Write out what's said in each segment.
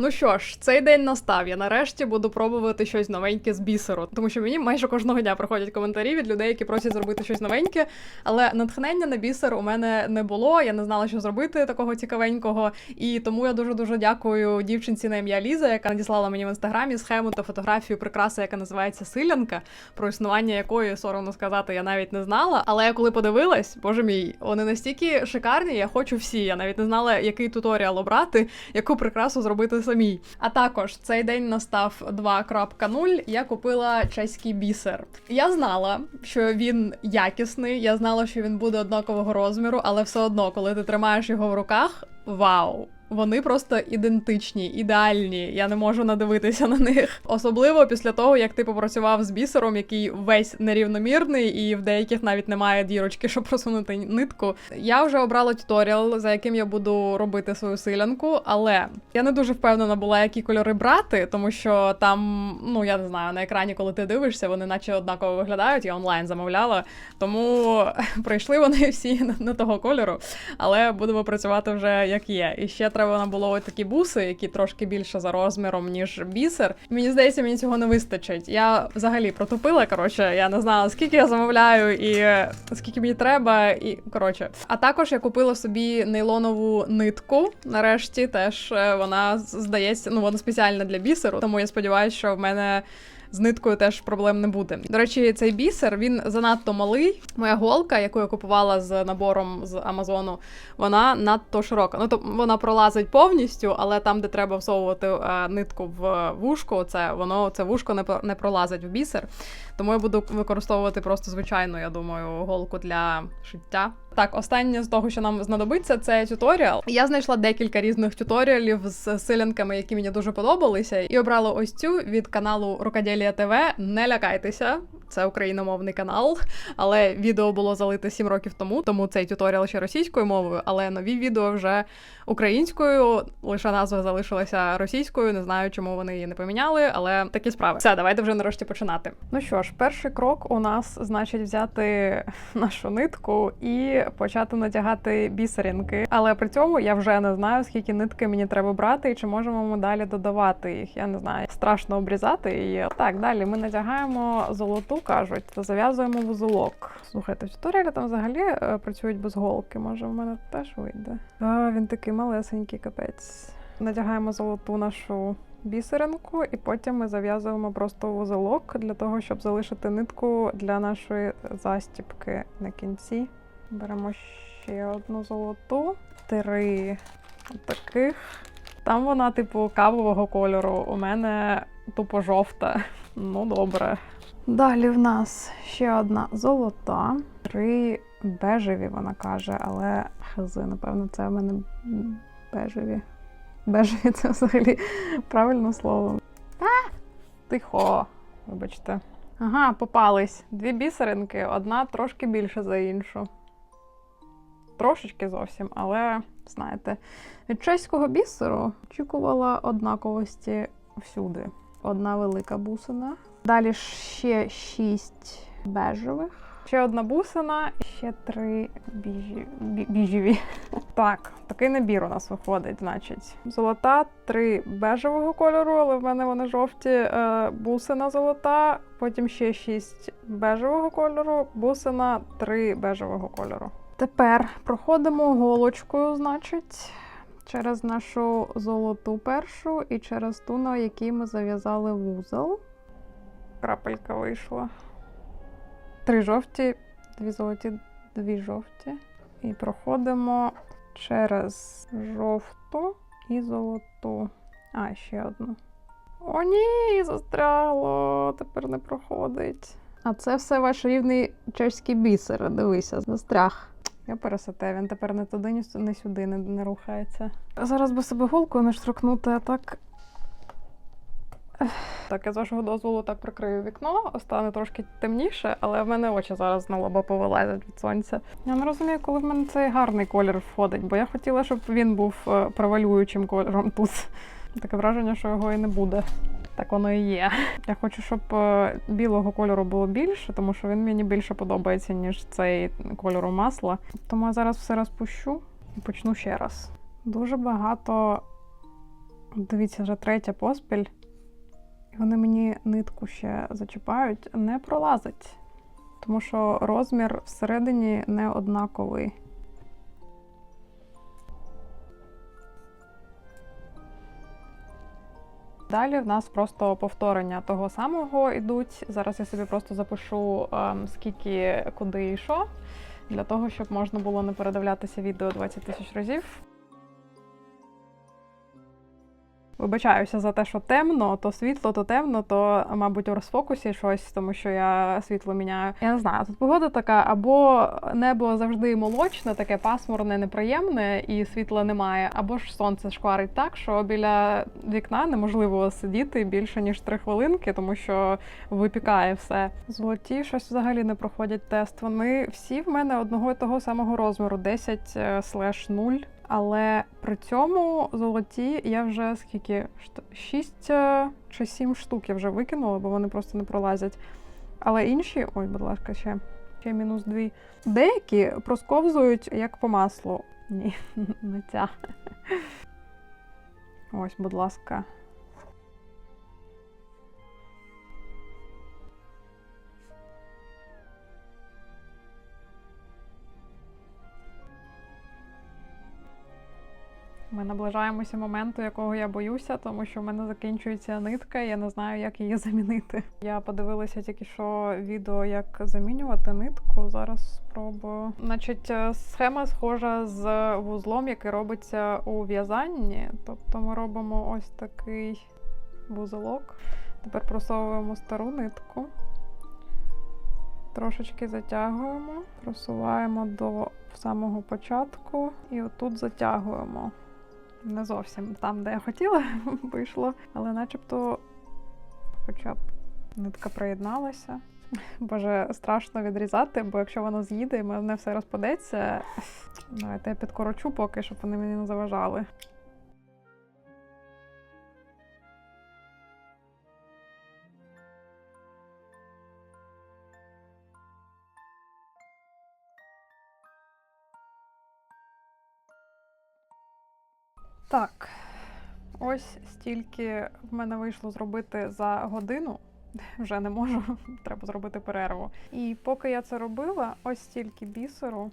Ну що ж, цей день настав. Я нарешті буду пробувати щось новеньке з бісеру, тому що мені майже кожного дня приходять коментарі від людей, які просять зробити щось новеньке. Але натхнення на бісер у мене не було. Я не знала, що зробити такого цікавенького. І тому я дуже дуже дякую дівчинці на ім'я Ліза, яка надіслала мені в інстаграмі схему та фотографію прикраси, яка називається Силянка, про існування якої соромно сказати, я навіть не знала. Але я коли подивилась, боже мій, вони настільки шикарні, я хочу всі. Я навіть не знала, який туторіал обрати, яку прикрасу зробити самій. А також цей день настав 2.0, Я купила чеський бісер. Я знала, що він якісний. Я знала, що він буде однакового розміру, але все одно, коли ти тримаєш його в руках, вау! Вони просто ідентичні, ідеальні. Я не можу надивитися на них. Особливо після того, як ти попрацював з бісером, який весь нерівномірний, і в деяких навіть немає дірочки, щоб просунути нитку. Я вже обрала туторіал, за яким я буду робити свою силянку, але я не дуже впевнена була, які кольори брати, тому що там, ну я не знаю, на екрані, коли ти дивишся, вони наче однаково виглядають. Я онлайн замовляла, тому прийшли вони всі не того кольору, але будемо працювати вже як є. І ще треба було ось такі буси, які трошки більше за розміром, ніж бісер. Мені здається, мені цього не вистачить. Я взагалі протупила. Коротше, я не знала, скільки я замовляю і е, скільки мені треба. І коротше, а також я купила собі нейлонову нитку. Нарешті теж е, вона здається, ну вона спеціальна для бісеру. Тому я сподіваюся, що в мене з ниткою теж проблем не буде. До речі, цей бісер він занадто малий. Моя голка, яку я купувала з набором з Амазону, вона надто широка. Ну то вона пролазить повністю, але там, де треба всовувати е, нитку в вушко, це воно це вушко не не пролазить в бісер. Тому я буду використовувати просто звичайну, я думаю, голку для шиття. Так, останнє з того, що нам знадобиться, це тюторіал. Я знайшла декілька різних тюторіалів з силянками, які мені дуже подобалися, і обрала ось цю від каналу Рукоділія ТВ. Не лякайтеся, це україномовний канал, але відео було залите 7 років тому, тому цей тюторіал ще російською мовою, але нові відео вже українською. Лише назва залишилася російською. Не знаю, чому вони її не поміняли, але такі справи. Все, давайте вже нарешті починати. Ну що ж, перший крок у нас значить взяти нашу нитку і почати натягати бісеринки. Але при цьому я вже не знаю, скільки нитки мені треба брати, і чи можемо ми далі додавати їх. Я не знаю, страшно обрізати її. Так, далі ми натягаємо золоту, кажуть, та зав'язуємо вузолок. Слухайте, в туторіалі там взагалі е, працюють без голки. Може, в мене теж вийде. А, Він такий малесенький капець. Натягаємо золоту нашу бісеринку, і потім ми зав'язуємо просто вузолок для того, щоб залишити нитку для нашої застіпки на кінці. Беремо ще одну золоту, три таких. Там вона, типу, кавового кольору. У мене тупо жовта. Ну, добре. Далі в нас ще одна золота, три бежеві, вона каже, але хази, напевно, це в мене бежеві. Бежеві це взагалі правильне слово. А! Тихо, вибачте. Ага, попались. Дві бісеринки, одна трошки більше за іншу. Трошечки зовсім, але знаєте, від чеського бісеру очікувала однаковості всюди. Одна велика бусина. Далі ще шість бежевих. Ще одна бусина, ще три біжі... бі... Так, такий набір у нас виходить, значить. Золота, три бежевого кольору, але в мене вони жовті. Е, бусина золота, потім ще шість бежевого кольору, бусина, три бежевого кольору. Тепер проходимо голочкою, значить, через нашу золоту першу і через ту, на якій ми зав'язали вузол. Крапелька вийшла. Три жовті, дві золоті, дві жовті. І проходимо через жовту і золоту. А, ще одну. О, ні, застрягло, тепер не проходить. А це все ваш рівний чеський бісер. Дивися, застряг. Я пересете, він тепер не туди, ні ні сюди не, не рухається. Зараз би себе голкою не штрикнути, а так. Так, я з вашого дозволу так прикрию вікно, стане трошки темніше, але в мене очі зараз на лоба повилазять від сонця. Я не розумію, коли в мене цей гарний колір входить, бо я хотіла, щоб він був е, превалюючим кольором тут. Таке враження, що його і не буде. Так воно і є. Я хочу, щоб е, білого кольору було більше, тому що він мені більше подобається, ніж цей кольору масла. Тому я зараз все розпущу і почну ще раз. Дуже багато Дивіться, вже третя поспіль. І вони мені нитку ще зачіпають, не пролазить. Тому що розмір всередині не однаковий. Далі в нас просто повторення того самого йдуть. Зараз я собі просто запишу, ем, скільки куди і що, для того, щоб можна було не передивлятися відео 20 тисяч разів. Вибачаюся за те, що темно, то світло, то темно, то, мабуть, у розфокусі щось, тому що я світло міняю. Я не знаю, тут погода така, або небо завжди молочне, таке пасмурне, неприємне, і світла немає, або ж сонце шкварить так, що біля вікна неможливо сидіти більше ніж три хвилинки, тому що випікає все. Золоті щось взагалі не проходять тест. Вони всі в мене одного і того самого розміру 10 слеш 0. Але при цьому золоті я вже скільки 6 чи 7 штук я вже викинула, бо вони просто не пролазять. Але інші, ой, будь ласка, ще, ще мінус дві. Деякі просковзують як по маслу. Ні, не ця. Ось, будь ласка. Ми наближаємося моменту, якого я боюся, тому що в мене закінчується нитка, і я не знаю, як її замінити. Я подивилася тільки що відео, як замінювати нитку. Зараз спробую. Значить, е, схема схожа з вузлом, який робиться у в'язанні. Тобто ми робимо ось такий вузолок. Тепер просовуємо стару нитку. Трошечки затягуємо, просуваємо до самого початку і отут затягуємо. Не зовсім там, де я хотіла, вийшло, але начебто хоча б нитка приєдналася. Боже, страшно відрізати, бо якщо воно з'їде і мене все розпадеться, давайте я підкорочу поки, щоб вони мені не заважали. Так, ось стільки в мене вийшло зробити за годину. Вже не можу, треба зробити перерву. І поки я це робила, ось стільки бісеру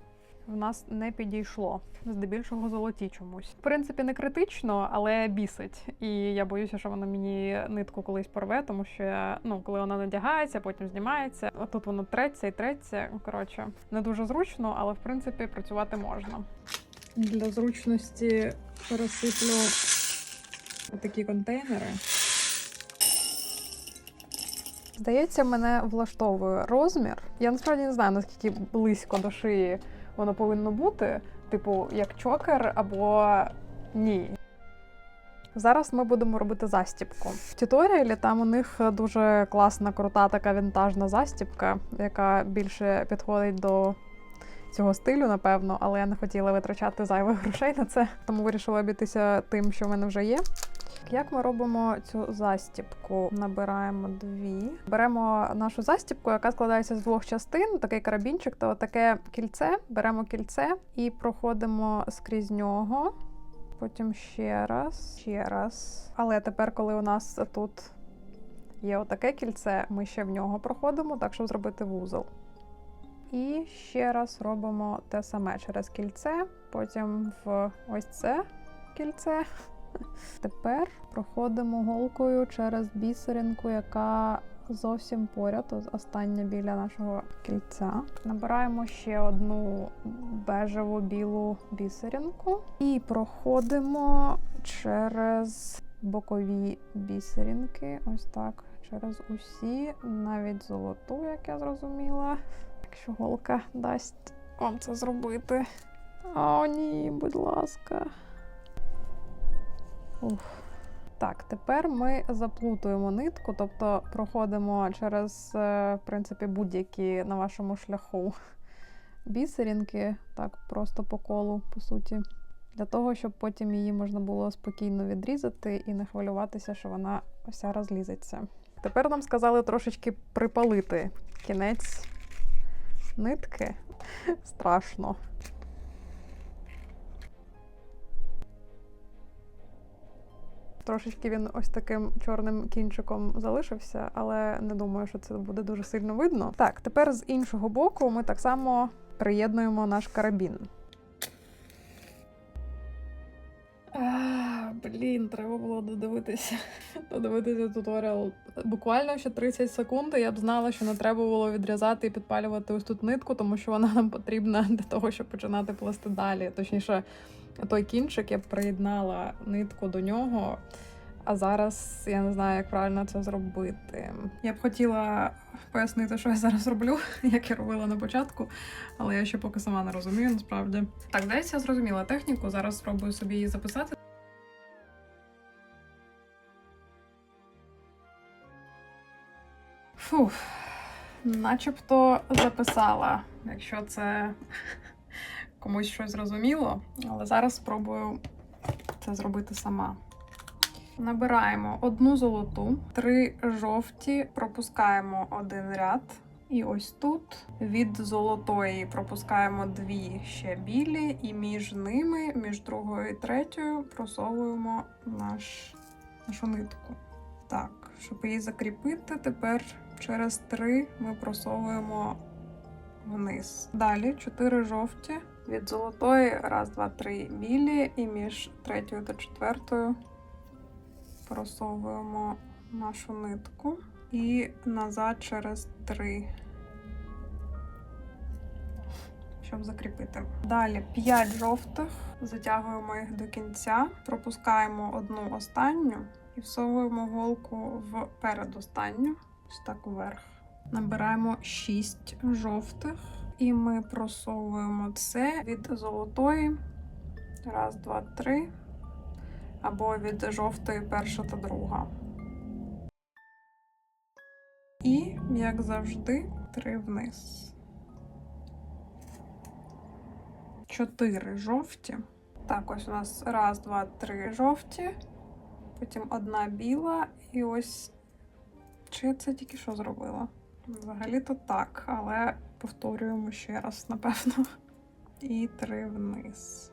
в нас не підійшло. Здебільшого золоті чомусь. В принципі, не критично, але бісить. І я боюся, що воно мені нитку колись порве, тому що я, ну, коли вона надягається, потім знімається. А тут воно треться і треться. Коротше, не дуже зручно, але в принципі працювати можна. Для зручності пересиплю такі контейнери. Здається, мене влаштовує розмір. Я насправді не знаю, наскільки близько до шиї воно повинно бути, типу, як чокер або ні. Зараз ми будемо робити застіпку. В туторіалі там у них дуже класна, крута така вінтажна застіпка, яка більше підходить до цього стилю, напевно, але я не хотіла витрачати зайвих грошей на це, тому вирішила обійтися тим, що в мене вже є. Як ми робимо цю застіпку? Набираємо дві. Беремо нашу застіпку, яка складається з двох частин: такий карабінчик та таке кільце. Беремо кільце і проходимо скрізь нього. Потім ще раз, ще раз. Але тепер, коли у нас тут є отаке кільце, ми ще в нього проходимо, так щоб зробити вузол. І ще раз робимо те саме через кільце, потім в ось це кільце. Тепер проходимо голкою через бісеринку, яка зовсім поряд, остання біля нашого кільця. Набираємо ще одну бежеву білу бісеринку і проходимо через бокові бісеринки. Ось так. Через усі, навіть золоту, як я зрозуміла. Якщо голка дасть вам це зробити. О, ні, будь ласка. Ух. Так, тепер ми заплутуємо нитку, тобто проходимо через, е, в принципі, будь-які на вашому шляху бісерінки, так, просто по колу, по суті, для того, щоб потім її можна було спокійно відрізати і не хвилюватися, що вона вся розлізеться. Тепер нам сказали трошечки припалити кінець нитки. Страшно. Трошечки він ось таким чорним кінчиком залишився, але не думаю, що це буде дуже сильно видно. Так, тепер з іншого боку ми так само приєднуємо наш карабін. Блін, треба було додивитися. Додивитися туторіал. Буквально ще 30 секунд, і я б знала, що не треба було відрізати і підпалювати ось тут нитку, тому що вона нам потрібна для того, щоб починати плести далі. Точніше, той кінчик я б приєднала нитку до нього. А зараз я не знаю, як правильно це зробити. Я б хотіла пояснити, що я зараз роблю, як я робила на початку, але я ще поки сама не розумію насправді. Так, здається, я зрозуміла техніку. Зараз спробую собі її записати. Фух, начебто записала, якщо це комусь щось зрозуміло, але зараз спробую це зробити сама. Набираємо одну золоту, три жовті, пропускаємо один ряд. І ось тут від золотої пропускаємо дві ще білі, і між ними, між другою і третьою, просовуємо наш, нашу нитку. Так, щоб її закріпити, тепер через три ми просовуємо вниз. Далі чотири жовті. Від золотої, раз, два, три білі, і між третьою та четвертою просовуємо нашу нитку. І назад через три, щоб закріпити. Далі 5 жовтих, затягуємо їх до кінця, пропускаємо одну останню. І всовуємо голку в передостанню, ось так вверх. Набираємо 6 жовтих, і ми просовуємо це від золотої. Раз, два, три або від жовтої перша та друга. І, як завжди, три вниз. Чотири жовті. Так, ось у нас раз, два, три жовті, потім одна біла, і ось. Чи я це тільки що зробила? Взагалі-то так, але повторюємо ще раз, напевно. І три вниз.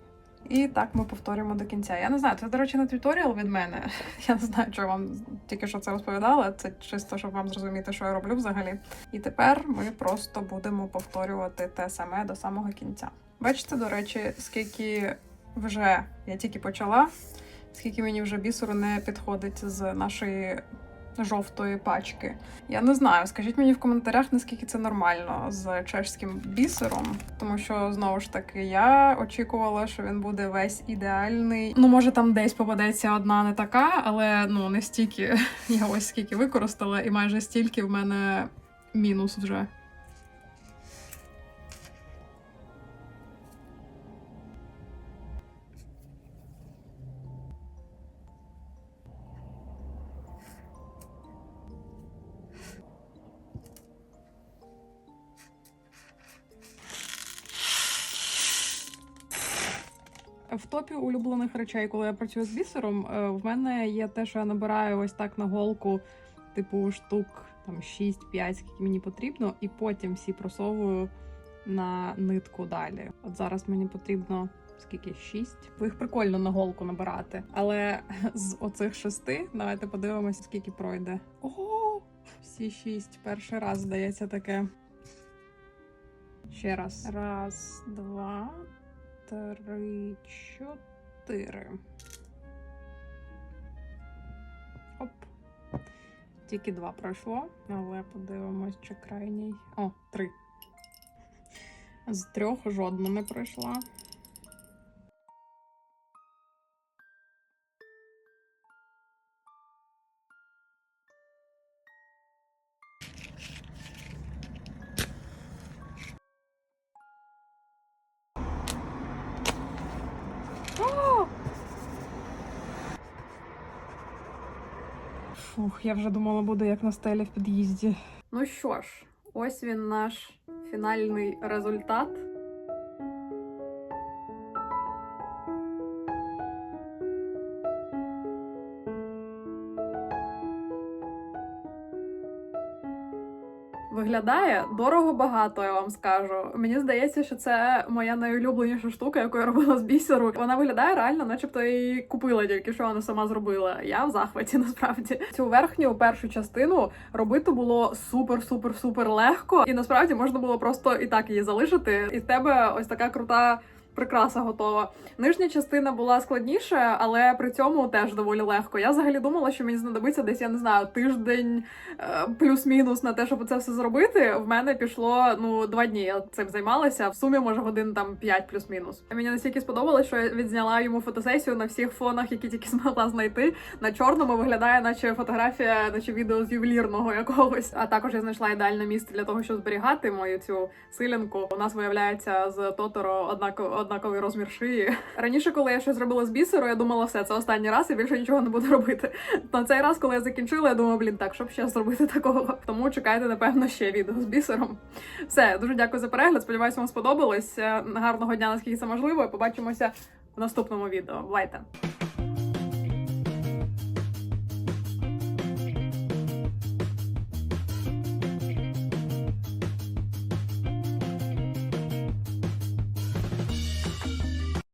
І так ми повторюємо до кінця. Я не знаю, це, до речі, не туторіал від мене. Я не знаю, що вам тільки що це розповідала. Це чисто, щоб вам зрозуміти, що я роблю взагалі. І тепер ми просто будемо повторювати те саме до самого кінця. Бачите, до речі, скільки вже я тільки почала, скільки мені вже бісеру не підходить з нашої жовтої пачки. Я не знаю. Скажіть мені в коментарях, наскільки це нормально з чешським бісером, тому що знову ж таки я очікувала, що він буде весь ідеальний. Ну, може, там десь попадеться одна не така, але ну не стільки. Я ось скільки використала, і майже стільки в мене мінус вже. В топі улюблених речей, коли я працюю з бісером, е, в мене є те, що я набираю ось так на голку, типу штук там 6-5, скільки мені потрібно, і потім всі просовую на нитку далі. От зараз мені потрібно скільки 6. Їх прикольно на голку набирати. Але з оцих шести давайте подивимося, скільки пройде. Ого! Всі шість. Перший раз здається таке. Ще раз. Раз, два, три, чотири. Оп. Тільки два пройшло, але подивимось, чи крайній. О, три. З трьох жодна не пройшла. Фух, я вже думала, буде як на стелі в під'їзді. Ну що ж, ось він наш фінальний результат. Виглядає дорого багато, я вам скажу. Мені здається, що це моя найулюбленіша штука, яку я робила з бісеру. Вона виглядає реально, начебто її купила тільки що вона сама зробила. Я в захваті насправді. Цю верхню першу частину робити було супер, супер, супер легко, і насправді можна було просто і так її залишити. І в тебе ось така крута. Прикраса готова. Нижня частина була складніша, але при цьому теж доволі легко. Я взагалі думала, що мені знадобиться десь, я не знаю, тиждень е, плюс-мінус на те, щоб це все зробити. В мене пішло ну два дні. Я цим займалася. В сумі може годин там 5 плюс-мінус. Мені настільки сподобалось, що я відзняла йому фотосесію на всіх фонах, які тільки змогла знайти. На чорному виглядає, наче фотографія, наче відео з ювелірного якогось. А також я знайшла ідеальне місце для того, щоб зберігати мою цю силінку. У нас виявляється з Тоторо однаково однаковий розмір шиї. Раніше, коли я щось зробила з бісеру, я думала, все це останній раз і більше нічого не буду робити. На цей раз, коли я закінчила, я думала, блін, так, щоб ще зробити такого. Тому чекайте, напевно, ще відео з бісером. Все, дуже дякую за перегляд. Сподіваюсь, вам сподобалось. Гарного дня, наскільки це можливо. і Побачимося в наступному відео. Бувайте!